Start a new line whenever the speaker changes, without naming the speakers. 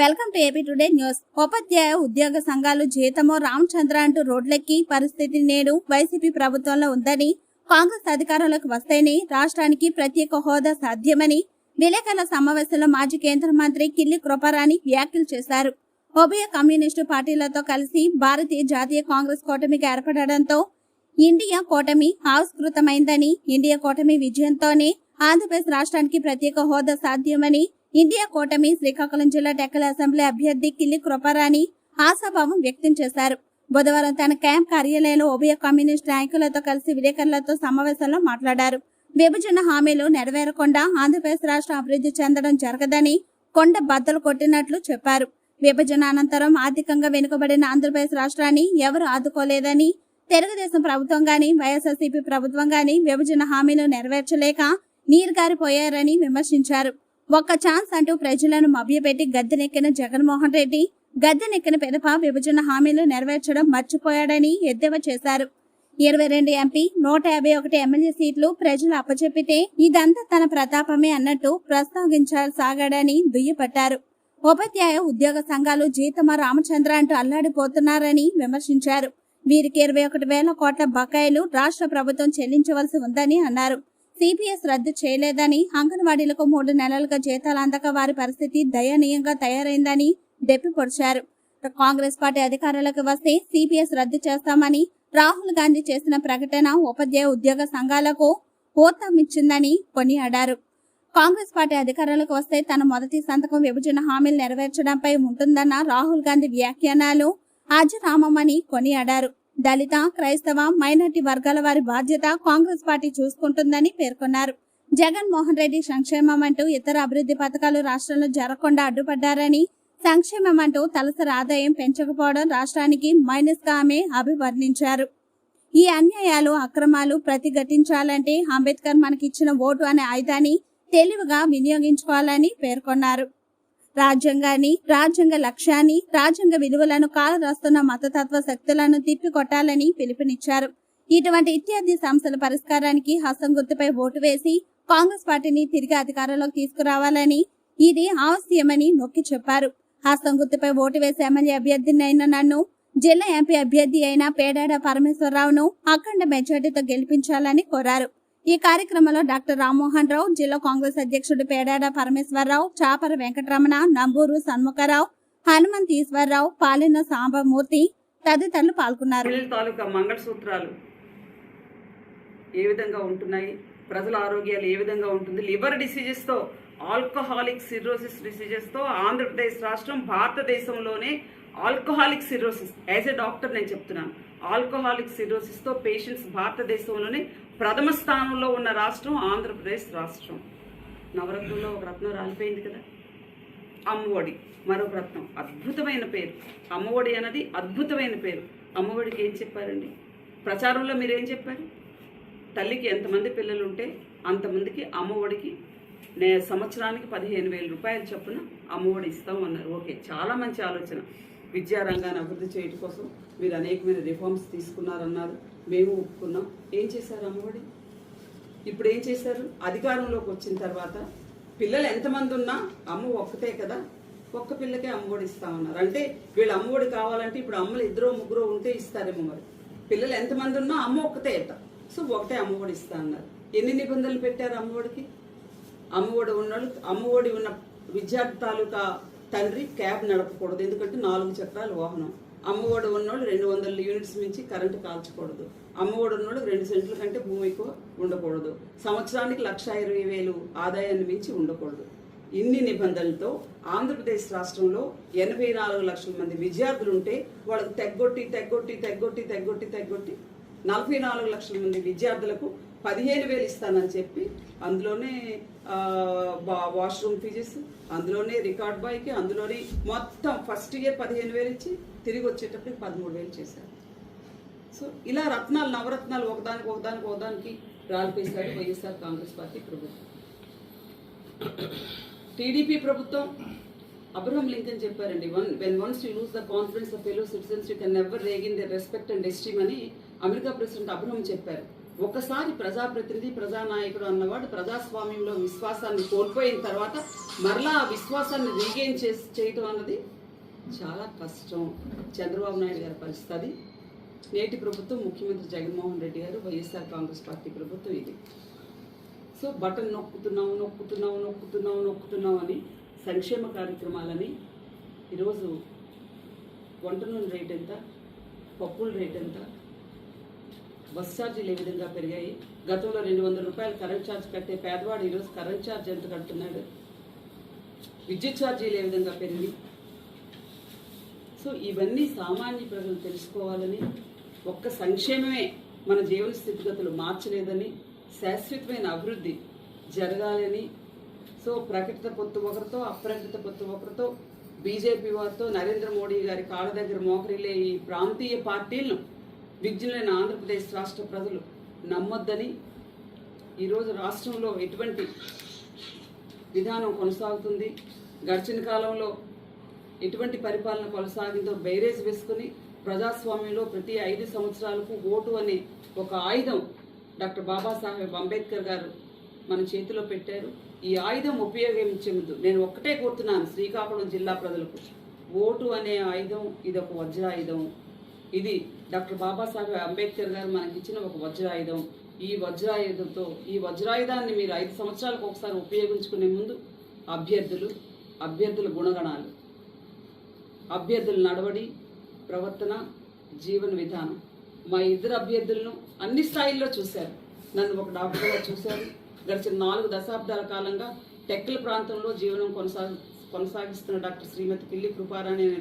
Welcome to AP today news. ఉపాధ్యాయ ఉద్యోగ సంఘాలు జీతమో రామచంద్ర అంటూ రోడ్లెక్కి పరిస్థితి నేడు వైసీపీ ప్రభుత్వంలో ఉందని కాంగ్రెస్ అధికారంలోకి వస్తేనే రాష్ట్రానికి ప్రత్యేక హోదా సాధ్యమని విలేకరుల సమావేశంలో మాజీ కేంద్ర మంత్రి కిల్లి కృపారాణి వ్యాఖ్యలు చేశారు. ఉభయ కమ్యూనిస్టు పార్టీలతో కలిసి భారతీయ జాతీయ కాంగ్రెస్ కూటమికి ఏర్పడడంతో ఇండియా కూటమి ఆవిష్కృతమైందని ఇండియా కూటమి విజయంతోనే ఆంధ్రప్రదేశ్ రాష్ట్రానికి ప్రత్యేక హోదా సాధ్యమని ఇండియా కూటమి శ్రీకాకుళం జిల్లా టెక్కల అసెంబ్లీ అభ్యర్థి కిల్లి కృపారాణి ఆశాభావం వ్యక్తం చేశారు. బుధవారం తన క్యాంప్ కార్యాలయంలో ఉభయ కమ్యూనిస్ట్ నాయకులతో కలిసి విలేకరులతో సమావేశంలో మాట్లాడారు. విభజన హామీలు నెరవేరకుండా ఆంధ్రప్రదేశ్ రాష్ట్రం అభివృద్ధి చెందడం జరగదని కొండ బద్దలు కొట్టినట్లు చెప్పారు. విభజన అనంతరం ఆర్థికంగా వెనుకబడిన ఆంధ్రప్రదేశ్ రాష్ట్రాన్ని ఎవరు ఆదుకోలేదని తెలుగుదేశం ప్రభుత్వం గాని వైఎస్ఆర్సీపీ ప్రభుత్వం గాని విభజన హామీలు నెరవేర్చలేక నీరుగారిపోయారని విమర్శించారు. ఒక్క ఛాన్స్ అంటూ ప్రజలను మభ్యపెట్టి గద్దెనెక్కిన జగన్మోహన్ రెడ్డి గద్దెనెక్కిన పెదప విభజన హామీలు నెరవేర్చడం మర్చిపోయాడని ఎద్దేవా చేశారు. ఇరవై రెండు ఎంపీ నూట యాభై ఒకటి ఎమ్మెల్యే సీట్లు ప్రజలు అప్పచెప్పితే ఇదంతా తన ప్రతాపమే అన్నట్టు ప్రస్తావించసాగాడని దుయ్యపట్టారు ఉపాధ్యాయ ఉద్యోగ సంఘాలు జీతమ రామచంద్ర అంటూ అల్లాడిపోతున్నారని విమర్శించారు. వీరికి ఇరవై ఒకటి వేల కోట్ల బకాయిలు రాష్ట్ర ప్రభుత్వం చెల్లించవలసి ఉందని అన్నారు. సిపిఎస్ రద్దు చేయలేదని అంగన్వాడీలకు మూడు నెలలుగా జీతాలు అందక వారి పరిస్థితి దయనీయంగా తయారైందని దెప్పిపొడిచారు కాంగ్రెస్ పార్టీ అధికారంలోకి వస్తే సిపిఎస్ రద్దు చేస్తామని రాహుల్ గాంధీ చేసిన ప్రకటన ఉపాధ్యాయ ఉద్యోగ సంఘాలకు ఊతమిచ్చిందని కొనియాడారు. కాంగ్రెస్ పార్టీ అధికారంలోకి వస్తే తన మొదటి సంతకం విభజన హామీలు నెరవేర్చడంపై ఉంటుందన్న రాహుల్ గాంధీ వ్యాఖ్యానాలు అజరామమని కొనియాడారు. దళిత క్రైస్తవ మైనార్టీ వర్గాల వారి బాధ్యత కాంగ్రెస్ పార్టీ చూసుకుంటుందని పేర్కొన్నారు. జగన్మోహన్ రెడ్డి సంక్షేమం అంటూ ఇతర అభివృద్ధి పథకాలు రాష్ట్రంలో జరగకుండా అడ్డుపడ్డారని సంక్షేమం అంటూ తలసరి ఆదాయం పెంచకపోవడం రాష్ట్రానికి మైనస్గా ఆమె అభివర్ణించారు. ఈ అన్యాయాలు అక్రమాలు ప్రతిఘటించాలంటే అంబేద్కర్ మనకిచ్చిన ఓటు అనే ఆయుధాన్ని తెలివిగా వినియోగించుకోవాలని పేర్కొన్నారు. రాజ్యాంగాన్ని రాజ్యాంగ లక్ష్యాన్ని రాజ్యాంగ విలువలను కాలరాస్తున్న మతతత్వ శక్తులను తిప్పికొట్టాలని పిలుపునిచ్చారు. ఇటువంటి ఇత్యాది సమస్యల పరిష్కారానికి హస్తం గుర్తుపై ఓటు వేసి కాంగ్రెస్ పార్టీని తిరిగి అధికారంలోకి తీసుకురావాలని ఇది అవశ్యమని నొక్కి చెప్పారు. హస్తం గుర్తుపై ఓటు వేసి ఎమ్మెల్యే అభ్యర్థిని అయిన నన్ను జిల్లా ఎంపీ అభ్యర్థి అయిన పేడాడ పరమేశ్వరరావును అఖండ మెజార్టీతో గెలిపించాలని కోరారు. ఈ కార్యక్రమంలో డాక్టర్ రామ్మోహన్ రావు జిల్లా కాంగ్రెస్ అధ్యక్షుడు పేడాడ పరమేశ్వరరావు చాపర వెంకటరమణ నంబూరు సన్ముఖరావు హనుమంత్ ఈశ్వరరావు పాలెన సాంబమూర్తి తదితరులు పాల్గొన్నారు.
తాలూకా మంగళసూత్రాలు ఏ విధంగా ఉంటున్నాయి? ప్రజల ఆరోగ్యాలు ఏ విధంగా ఉంటుంది? లివర్ డిసీజెస్తో ఆల్కహాలిక్ సిరోసిస్ డిసీజెస్తో ఆంధ్రప్రదేశ్ రాష్ట్రం భారతదేశంలోనే alcoholic cirrhosis. As a doctor నేను చెప్తున్నాను. ఆల్కహాలిక్ సిరోసిస్తో పేషెంట్స్ భారతదేశంలోనే ప్రథమ స్థానంలో ఉన్న రాష్ట్రం ఆంధ్రప్రదేశ్ రాష్ట్రం. నవరత్నంలో ఒక రత్నం రాలిపోయింది కదా. అమ్మఒడి మరొక రత్నం. అద్భుతమైన పేరు. అమ్మఒడి అన్నది అద్భుతమైన పేరు. అమ్మఒడికి ఏం చెప్పారండి? ప్రచారంలో మీరేం చెప్పారు? తల్లికి ఎంతమంది పిల్లలు ఉంటే అంతమందికి అమ్మఒడికి నే సంవత్సరానికి పదిహేను వేల రూపాయలు చొప్పున అమ్మఒడి ఇస్తాం అన్నారు ఓకే చాలా మంచి ఆలోచన. విద్యారంగాన్ని అభివృద్ధి చేయడం కోసం మీరు అనేకమైన రిఫార్మ్స్ తీసుకున్నారన్నారు. మేము ఒప్పుకున్నాం. ఏం చేశారు అమ్మఒడి? ఇప్పుడు ఏం చేశారు? అధికారంలోకి వచ్చిన తర్వాత పిల్లలు ఎంతమంది ఉన్నా అమ్మ ఒక్కతే కదా ఒక్క పిల్లకే అమ్మఒడి ఇస్తామన్నారు అంటే వీళ్ళు అమ్మఒడి కావాలంటే ఇప్పుడు అమ్మలు ఇద్దరో ముగ్గురో ఉంటే ఇస్తారేమో మరి. పిల్లలు ఎంతమంది ఉన్నా అమ్మ ఒక్కతే అట సో ఒకటే అమ్మఒడి ఇస్తా అన్నారు. ఎన్ని నిబంధనలు పెట్టారు అమ్మఒడికి? అమ్మఒడి ఉన్నోళ్ళు అమ్మఒడి ఉన్న విద్యార్థి తాలూకా తండ్రి క్యాబ్ నడపకూడదు. ఎందుకంటే నాలుగు చక్రాల వాహనం. అమ్మఒడి ఉన్నోడు రెండు వందల యూనిట్స్ మించి కరెంటు కాల్చకూడదు. అమ్మఒడి ఉన్నోడు రెండు సెంట్ల కంటే భూమి ఎక్కువ ఉండకూడదు. సంవత్సరానికి లక్ష ఇరవై వేలు ఆదాయాన్ని మించి ఉండకూడదు. ఇన్ని నిబంధనలతో ఆంధ్రప్రదేశ్ రాష్ట్రంలో ఎనభై నాలుగు లక్షల మంది విద్యార్థులు ఉంటే వాళ్ళకి తెగ్గొట్టి తెగ్గొట్టి తెగ్గొట్టి తెగ్గొట్టి తెగ్గొట్టి నలభై నాలుగు లక్షల మంది విద్యార్థులకు పదిహేను వేలు ఇస్తానని చెప్పి అందులోనే వాష్రూమ్ ఫీజెస్ అందులోనే రికార్డ్ బాయ్కి అందులోనే మొత్తం ఫస్ట్ ఇయర్ పదిహేను వేలు ఇచ్చి తిరిగి వచ్చేటప్పుడు పదమూడు వేలు చేశారు. సో ఇలా రత్నాలు నవరత్నాలు ఒకదానికి ఒకదానికి ఒకదానికి రాలిపేశారు వైఎస్ఆర్ కాంగ్రెస్ పార్టీ ప్రభుత్వం. టీడీపీ ప్రభుత్వం అబ్రహం లింకన్ చెప్పారండి one when once you lose the confidence of fellow citizens you can never regain the respect and esteem అని అమెరికా ప్రెసిడెంట్ అబ్రహం చెప్పారు. ఒకసారి ప్రజాప్రతినిధి ప్రజానాయకుడు అన్నవాడు ప్రజాస్వామ్యంలో విశ్వాసాన్ని కోల్పోయిన తర్వాత మరలా ఆ విశ్వాసాన్ని రీగెయిన్ చేసి చేయటం అన్నది చాలా కష్టం. చంద్రబాబు నాయుడు గారి పరిస్థితి. నేటి ప్రభుత్వం ముఖ్యమంత్రి జగన్మోహన్ రెడ్డి గారు వైఎస్ఆర్ కాంగ్రెస్ పార్టీ ప్రభుత్వం ఇది. సో బటన్ నొక్కుతున్నాము నొక్కుతున్నాము నొక్కుతున్నాము నొక్కుతున్నాం అని సంక్షేమ కార్యక్రమాలని ఈరోజు వంట నూనె రేట్ ఎంత పప్పుల రేట్ ఎంత బస్ ఛార్జీలు ఏ విధంగా పెరిగాయి? గతంలో రెండు వందల రూపాయలు కరెంట్ ఛార్జ్ కట్టే పేదవాడు ఈరోజు కరెంట్ ఛార్జ్ ఎంత కడుతున్నాడు? విద్యుత్ ఛార్జీలు ఏ విధంగా పెరిగి? సో ఇవన్నీ సామాన్య ప్రజలు తెలుసుకోవాలని ఒక్క సంక్షేమమే మన జీవన స్థితిగతులు మార్చలేదని శాశ్వతమైన అభివృద్ధి జరగాలని సో ప్రకటిత పొత్తు ఒకరితో అప్రకటిత పొత్తు ఒకరితో బీజేపీ వారితో నరేంద్ర మోడీ గారి కాళ్ళ దగ్గర మోకరిలే ఈ ప్రాంతీయ పార్టీలను విజ్ఞులైన ఆంధ్రప్రదేశ్ రాష్ట్ర ప్రజలు నమ్మొద్దని ఈరోజు రాష్ట్రంలో ఎటువంటి విధానం కొనసాగుతుంది? గడిచిన కాలంలో ఎటువంటి పరిపాలన కొనసాగిందో బైరేజ్ వేసుకుని ప్రజాస్వామ్యంలో ప్రతి ఐదు సంవత్సరాలకు ఓటు అనే ఒక ఆయుధం డాక్టర్ బాబాసాహెబ్ అంబేద్కర్ గారు మన చేతిలో పెట్టారు. ఈ ఆయుధం ఉపయోగించే ముందు నేను ఒక్కటే కోరుతున్నాను శ్రీకాకుళం జిల్లా ప్రజలకు. ఓటు అనే ఆయుధం ఇది ఒక వజ్రాయుధం. ఇది డాక్టర్ బాబాసాహెబ్ అంబేద్కర్ గారు మనకి ఇచ్చిన ఒక వజ్రాయుధం. ఈ వజ్రాయుధంతో ఈ వజ్రాయుధాన్ని మీరు ఐదు సంవత్సరాలకు ఒకసారి ఉపయోగించుకునే ముందు అభ్యర్థులు అభ్యర్థుల గుణగణాలు అభ్యర్థుల నడవడి ప్రవర్తన జీవన విధానం. మా ఇద్దరు అభ్యర్థులను అన్ని స్థాయిల్లో చూశారు. నన్ను ఒక డాక్టర్గా చూశారు. గడిచిన నాలుగు దశాబ్దాల కాలంగా టెక్కల ప్రాంతంలో జీవనం కొనసాగి కొనసాగిస్తున్న డాక్టర్ శ్రీమతి పిల్లి కృపారాణి అనే